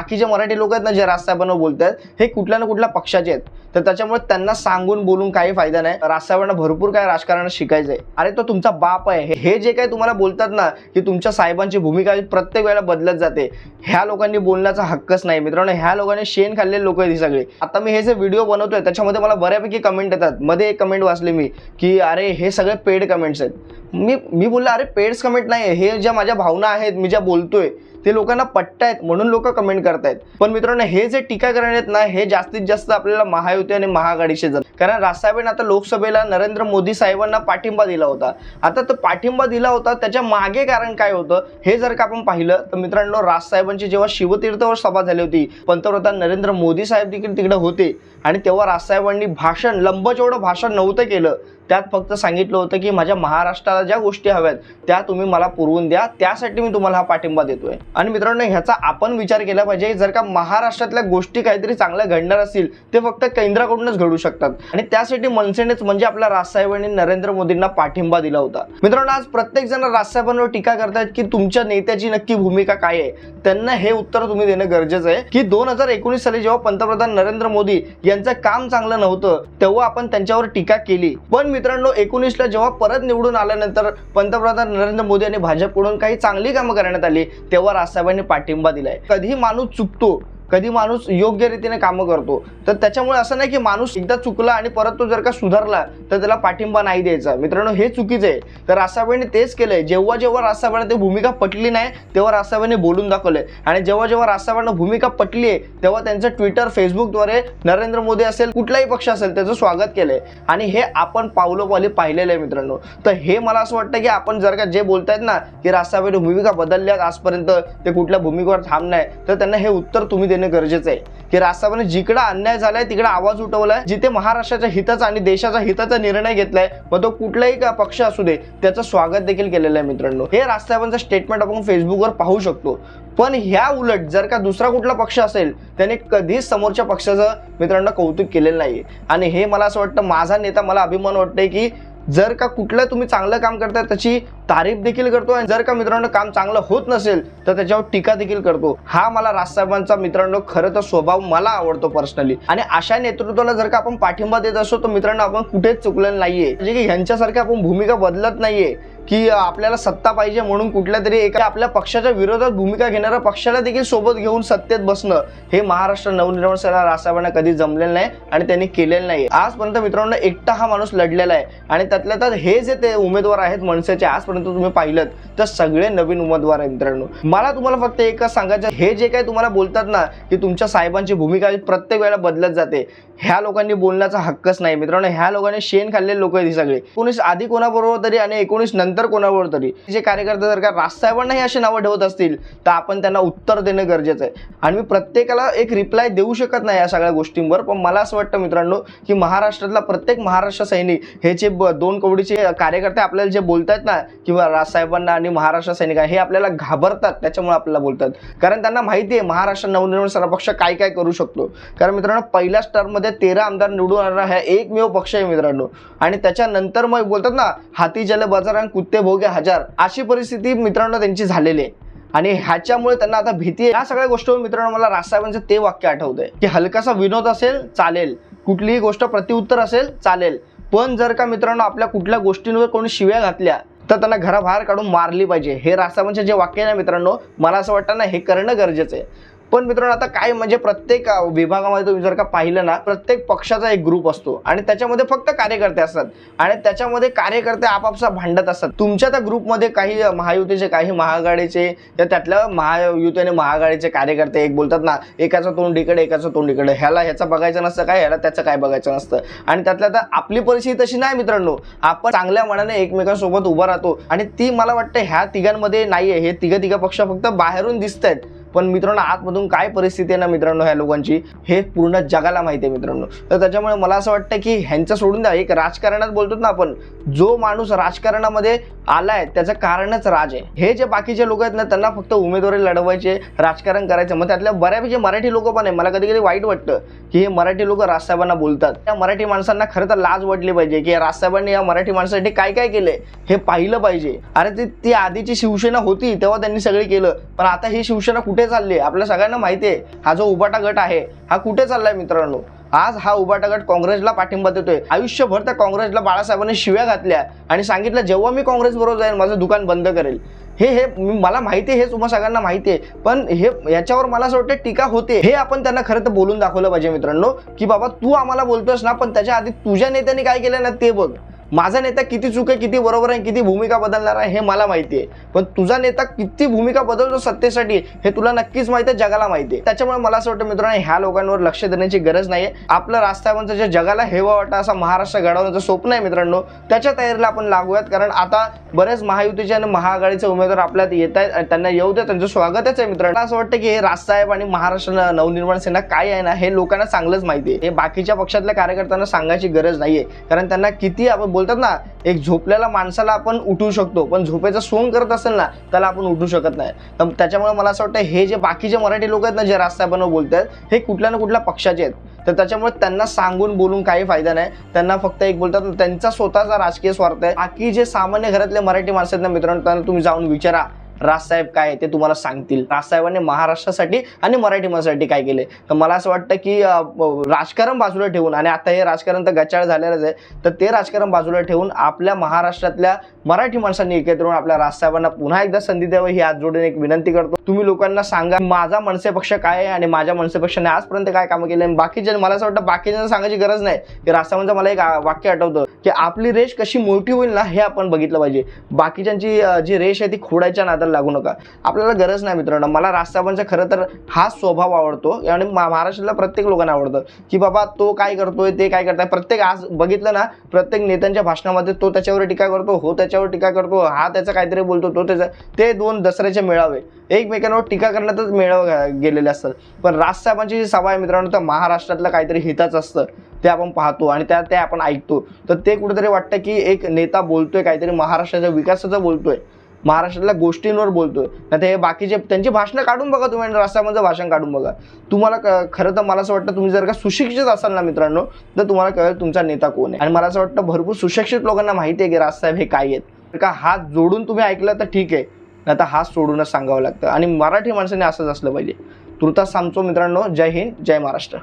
बाकीचे मराठी लोक आहेत ना जे राजसाहेबांना बोलतात हे कुठल्या ना कुठल्या पक्षाचे आहेत. तर त्याच्यामुळे त्यांना सांगून बोलून काही फायदा नाही. राजसाहेबांना भरपूर काय राजकारण शिकायचंय. अरे तो तुमचा बाप आहे. हे- हे जे काही तुम्हाला बोलतात ना की तुमच्या साहेबांची भूमिका प्रत्येक वेळेला बदलत जाते. ह्या लोकांनी बोलण्याचा हक्कच नाही मित्रांनो. ह्या लोकांनी शेण खाल्लेले लोक आहेत ही आता मी हे जे व्हिडिओ बनवतोय त्याच्यामध्ये मला बऱ्यापैकी कमेंट येतात. मध्ये एक कमेंट वाचली मी की अरे हे सगळे पेड कमेंट्स आहेत. मी मी बोललो अरे पेड्स कमेंट नाही हे ज्या माझ्या भावना आहेत मी ज्या बोलतोय ते लोकांना पटतायत म्हणून लोक कमेंट करतायत. पण मित्रांनो हे जे टीका करण्यात आहेत ना हे जास्तीत जास्त आपल्याला महायुती आणि महाआघाडीचे जात कारण राजसाहेबांनी आता लोकसभेला नरेंद्र मोदी साहेबांना पाठिंबा दिला होता. आता तो पाठिंबा दिला होता त्याच्यामागे कारण काय होतं हे जर का आपण पाहिलं तर मित्रांनो राजसाहेबांची जेव्हा शिवतीर्थवर सभा झाली होती पंतप्रधान नरेंद्र मोदी साहेब देखील तिकडे होते. आणि तेव्हा राजसाहेबांनी भाषण लंबचौडं भाषण नव्हतं केलं. त्यात फक्त सांगितलं होतं की माझ्या महाराष्ट्राला ज्या गोष्टी हव्यात त्या तुम्ही मला पुरवून द्या त्यासाठी मी तुम्हाला हा पाठिंबा देतोय. आणि मित्रांनो ह्याचा आपण विचार केला पाहिजे जर का महाराष्ट्रातल्या गोष्टी काहीतरी चांगल्या घडणार असतील ते फक्त केंद्राकडूनच घडू शकतात. आणि त्यासाठी मनसेनेच म्हणजे आपल्या राजसाहेबांनी नरेंद्र मोदींना पाठिंबा दिला होता. मित्रांनो आज प्रत्येक जण राजसाहेबांवर टीका करतायत की तुमच्या नेत्याची नक्की भूमिका काय आहे? त्यांना हे उत्तर तुम्ही देणं गरजेचं आहे की दोन हजार एकोणीस साली जेव्हा पंतप्रधान नरेंद्र मोदी यांचं काम चांगलं नव्हतं तेव्हा आपण त्यांच्यावर टीका केली. पण मित्रांनो एकोणीसला जेव्हा परत निवडून आल्यानंतर पंतप्रधान नरेंद्र मोदी आणि भाजपकडून काही चांगली कामं करण्यात आली तेव्हा राजसाहेबांनी पाठिंबा दिलाय. कधी माणूस चुकतो कधी माणूस योग्य रीतीने कामं करतो. तर त्याच्यामुळे असं नाही की माणूस एकदा चुकला आणि परत तो जर का सुधारला तर त्याला पाठिंबा नाही द्यायचा. मित्रांनो हे चुकीचं आहे. तर रासाबाईने तेच केलंय. जेव्हा जेव्हा रासाबाईने ती भूमिका पटली नाही तेव्हा रासाबाईने बोलून दाखवलंय. आणि जेव्हा जेव्हा रासाबाईंना भूमिका पटली आहे तेव्हा त्यांचं ट्विटर फेसबुकद्वारे नरेंद्र मोदी असेल कुठलाही पक्ष असेल त्याचं स्वागत केलंय. आणि हे आपण पावलोपावली पाहिलेलं आहे मित्रांनो. तर हे मला असं वाटतं की आपण जर का जे बोलतायत ना की रासाबाईने भूमिका बदलल्यात आजपर्यंत ते कुठल्या भूमिकेवर थांब नाही तर त्यांना हे उत्तर तुम्ही देणं गरजेचं आहे. की राजसाहेबांनी जिकडे अन्याय झालाय तिकडे आवाज उठवलाय जिथे महाराष्ट्राच्या हिताचा आणि देशाचा हिताचा निर्णय घेतलाय मग तो कुठलाही का पक्ष असू दे त्याचं स्वागत देखील केलेलं आहे मित्रांनो. हे राजसाहेबांचं स्टेटमेंट आपण फेसबुकवर पाहू शकतो. पण ह्या उलट जर का दुसरा कुठला पक्ष असेल त्याने कधीच समोरच्या पक्षाचं मित्रांनो कौतुक केलेलं नाही आणि हे मला असं वाटतं माझा नेता मला अभिमान वाटतंय की जर का कुठलं तुम्ही चांगलं काम करताय त्याची तारीफ देखील करतो आणि जर का मित्रांनो काम चांगलं होत नसेल तर त्याच्यावर टीका देखील करतो. हा मला राजसाहेबांचा मित्रांनो खरं तर स्वभाव मला आवडतो पर्सनली आणि अशा नेतृत्वाला जर का आपण पाठिंबा देत असतो तर मित्रांनो आपण कुठेच चुकलेलं नाहीये. म्हणजे की ह्यांच्यासारख्या आपण भूमिका बदलत नाहीये की आपल्याला सत्ता पाहिजे म्हणून कुठल्या तरी एका आपल्या पक्षाच्या विरोधात भूमिका घेणाऱ्या पक्षाला देखील सोबत घेऊन सत्तेत बसणं हे महाराष्ट्र नवनिर्माण सेना राजसाहेबांना कधी जमलेलं नाही आणि त्यांनी केलेलं नाही आजपर्यंत मित्रांनो एकटा हा माणूस लढलेला आहे. आणि त्यातल्या त्यात हे जे ते उमेदवार आहेत मनसेचे आजपर्यंत आतापर्यंत तुम्ही पाहिलं तर सगळे नवीन उमेदवार आहे मित्रांनो. मला तुम्हाला फक्त एकच सांगायचं हे जे काही तुम्हाला बोलतात ना की तुमच्या साहेबांची भूमिका प्रत्येक वेळेला बदलत जाते. ह्या लोकांनी बोलण्याचा हक्कच नाही मित्रांनो. ह्या लोकांनी शेण खाल्लेले लोक आहेत सगळे. एकोणीस आधी कोणाबरोबर तरी आणि एकोणीस नंतर कोणाबरोबर तरी. जे कार्यकर्ते जर का राजसाहेबांनाही अशी नावं ठेवत असतील तर आपण त्यांना उत्तर देणं गरजेचं आहे. आणि मी प्रत्येकाला एक रिप्लाय देऊ शकत नाही या सगळ्या गोष्टींवर पण मला असं वाटतं मित्रांनो की महाराष्ट्रातला प्रत्येक महाराष्ट्र सैनिक हे जे दोन कवडीचे कार्यकर्ते आपल्याला जे बोलतात ना की किंवा राजसाहेबांना आणि महाराष्ट्र सैनिक हे आपल्याला घाबरतात त्याच्यामुळे आपल्याला बोलतात. कारण त्यांना माहिती आहे महाराष्ट्र नवनिर्माण सेना पक्ष काय काय करू शकतो. कारण मित्रांनो पहिल्याच टर्ममध्ये तेरा आमदार निवडून आणणार हा एकमेव पक्ष आहे मित्रांनो. आणि त्याच्यानंतर मग बोलतात ना हाती जल बाजार आणि कुत्ते भोगे हजार अशी परिस्थिती मित्रांनो त्यांची झालेली आहे. आणि ह्याच्यामुळे त्यांना आता भीती आहे. या सगळ्या गोष्टीवर मित्रांनो मला राजसाहेबांचं ते वाक्य आठवतंय की हलकासा विनोद असेल चालेल. कुठलीही गोष्ट प्रतिउत्तर असेल चालेल. पण जर का मित्रांनो आपल्या कुठल्या गोष्टींवर कोणी शिव्या घातल्या तर त्यांना घराबाहेर काढून मारली पाहिजे. हे राजसाहेबांचे जे वाक्य आहे ना मित्रांनो मला असं वाटतं ना हे करणं गरजेचं आहे. पण मित्रांनो आता काय म्हणजे प्रत्येक विभागामध्ये तुम्ही जर का पाहिलं ना प्रत्येक पक्षाचा एक ग्रुप असतो. आणि त्याच्यामध्ये फक्त कार्यकर्ते असतात. आणि त्याच्यामध्ये कार्यकर्ते आपापसा भांडत असतात. तुमच्या त्या ग्रुपमध्ये काही महायुतीचे काही महाआघाडीचे तर त्यातल्या महायुती आणि महाआघाडीचे कार्यकर्ते एक बोलतात ना एकाचं तोंड इकडे एकाचं तोंड इकडे. ह्याला ह्याचं बघायचं नसतं काय ह्याला त्याचं काय बघायचं नसतं? आणि त्यातल्या तर आपली परिस्थिती तशी नाही मित्रांनो. आपण चांगल्या मनाने एकमेकांसोबत उभा राहतो. आणि ती मला वाटतं ह्या तिघांमध्ये नाहीये. हे तिघ तिघ पक्ष फक्त बाहेरून दिसत आहेत पण मित्रांनो आतमधून काय परिस्थिती आहे ना मित्रांनो ह्या लोकांची? हे पूर्ण जगाला माहिती आहे मित्रांनो. तर त्याच्यामुळे मला असं वाटतं की ह्यांचं सोडून द्या. एक राजकारणात बोलतो ना आपण जो माणूस राजकारणामध्ये आलाय त्याचं कारणच राज आहे. हे जे बाकीचे लोक आहेत ना त्यांना फक्त उमेदवारी लढवायचे राजकारण करायचं मग त्यातल्या बऱ्यापैकी मराठी लोक पण आहे. मला कधी कधी वाईट वाटतं की हे मराठी लोक राजसाहेबांना बोलतात. त्या मराठी माणसांना खरं तर लाज वाटली पाहिजे की राजसाहेबांनी या मराठी माणसासाठी काय काय केलंय हे पाहिलं पाहिजे. अरे ती ती आधीची शिवसेना होती तेव्हा त्यांनी सगळे केलं. पण आता ही शिवसेना कुठे कुठे चालली आहे? आपल्या सगळ्यांना माहिती आहे हा जो उबाटा गट आहे हा कुठे चाललाय मित्रांनो? आज हा उबाटा गट काँग्रेसला पाठिंबा देतोय. आयुष्यभर त्या काँग्रेसला बाळासाहेबांनी शिव्या घातल्या आणि सांगितलं जेव्हा मी काँग्रेस बरोबर जाईल माझं दुकान बंद करेल. हे हे मला माहिती आहे हे तुम्हाला सगळ्यांना माहिती आहे पण हे याच्यावर मला असं वाटतं टीका होते. हे आपण त्यांना खरं तर बोलून दाखवलं पाहिजे मित्रांनो की बाबा तू आम्हाला बोलतोस ना पण त्याच्या आधी तुझ्या नेत्याने काय केलं ना ते बघ. माझा नेता किती चूक आहे किती बरोबर आहे किती भूमिका बदलणार आहे हे मला माहिती आहे. पण तुझा नेता किती भूमिका बदलतो सत्तेसाठी हे तुला नक्कीच माहिती आहे जगाला माहिती आहे. त्याच्यामुळे मला असं वाटतं मित्रांनो ह्या लोकांवर लक्ष देण्याची गरज नाही आहे आपलं राजसाहेबांचं जे जगाला हेवा वाटा असा महाराष्ट्र घडवण्याचं स्वप्न आहे मित्रांनो त्याच्या तयारीला आपण लागूयात. कारण आता बरेच महायुतीचे आणि महाआघाडीचे उमेदवार आपल्यात येत आहेत त्यांना येऊ द्या त्यांचं स्वागतच आहे मित्रांनो. असं वाटतं की हे राजसाहेब आणि महाराष्ट्र नवनिर्माण सेना काय आहे ना हे लोकांना चांगलंच माहिती आहे. हे बाकीच्या पक्षातल्या कार्यकर्त्यांना सांगायची गरज नाहीये. कारण त्यांना किती आपण बोलतात ना एक झोपलेल्या माणसाला आपण उठवू शकतो पण झोपेचं सोंग करत असेल ना त्याला आपण उठू शकत नाही. तर त्याच्यामुळे मला असं वाटतं हे जे बाकीचे मराठी लोक आहेत ना जे राजसाहेबांवर बोलतात हे कुठल्या ना कुठल्या पक्षाचे आहेत. तर त्याच्यामुळे त्यांना सांगून बोलून काही फायदा नाही. त्यांना फक्त एक बोलतात ना, त्यांचा स्वतःचा राजकीय स्वार्थ आहे. बाकी जे सामान्य घरातले मराठी माणसं आहेत ना मित्रांनो त्यांना तुम्ही जाऊन विचारा. राजसाहेब काय ते तुम्हाला सांगतील. राजसाहेबांनी महाराष्ट्रासाठी आणि मराठी माणसासाठी काय केले तर मला असं वाटतं की राजकारण बाजूला ठेवून आणि आता हे राजकारण तर गचाळ झालेलंच आहे तर ते राजकारण बाजूला ठेवून आपल्या महाराष्ट्रातल्या मराठी माणसांनी एकत्र होऊन आपल्या राजसाहेबांना पुन्हा एकदा संधी द्यावी ही आज जोडून एक विनंती करतो. तुम्ही लोकांना सांगा माझा मनसे पक्ष काय आहे आणि माझ्या मनसे पक्षाने आजपर्यंत काय कामं केले आणि बाकीच्या मला असं वाटतं बाकीच्यांना सांगायची गरज नाही. की राजसाहेबांचं मला एक वाक्य आठवतं की आपली रेष कशी मोठी होईल ना हे आपण बघितलं पाहिजे. बाकीच्यांची जी रेष आहे ती खोडायच्या नादाला लागू नका. आपल्याला गरज नाही मित्रांनो. मला राजसाहेबांचा खरं तर हाच स्वभाव आवडतो आणि महाराष्ट्रातल्या प्रत्येक लोकांना आवडतं की बाबा तो काय करतोय ते काय करताय. प्रत्येक आज बघितलं ना प्रत्येक नेत्यांच्या भाषणामध्ये तो त्याच्यावर टीका करतो हो त्याच्यावर टीका करतो हा त्याचा काहीतरी बोलतो तो त्याचा ते दोन दसऱ्याचे मेळावे. एकमेकांवर टीका करण्यातच मेळावे गेलेले असतात. पण राजसाहेबांची जी सभा आहे मित्रांनो तर महाराष्ट्रातलं काहीतरी हिताचं असतं. ते आपण पाहतो आणि त्या ते आपण ऐकतो. तर ते कुठेतरी वाटतं की एक नेता बोलतोय काहीतरी महाराष्ट्राच्या विकासाचं बोलतोय. महाराष्ट्रातल्या गोष्टींवर बोलतोय. नाही हे बाकीचे त्यांची भाषणं काढून बघा तुम्ही आणि भाषण काढून बघा. तुम्हाला क- खरं तर मला असं वाटतं तुम्ही जर का सुशिक्षित असाल ना मित्रांनो तर तुम्हाला कळेल तुमचा नेता कोण आहे. आणि मला असं वाटतं भरपूर सुशिक्षित लोकांना माहिती आहे की राजसाहेब हे काय आहेत. तर का हात जोडून तुम्ही ऐकलं तर ठीक आहे नाही तर हात सोडूनच सांगावं लागतं. आणि मराठी माणसाने असंच असलं पाहिजे. तुर्तास सांगतो मित्रांनो जय हिंद जय महाराष्ट्र.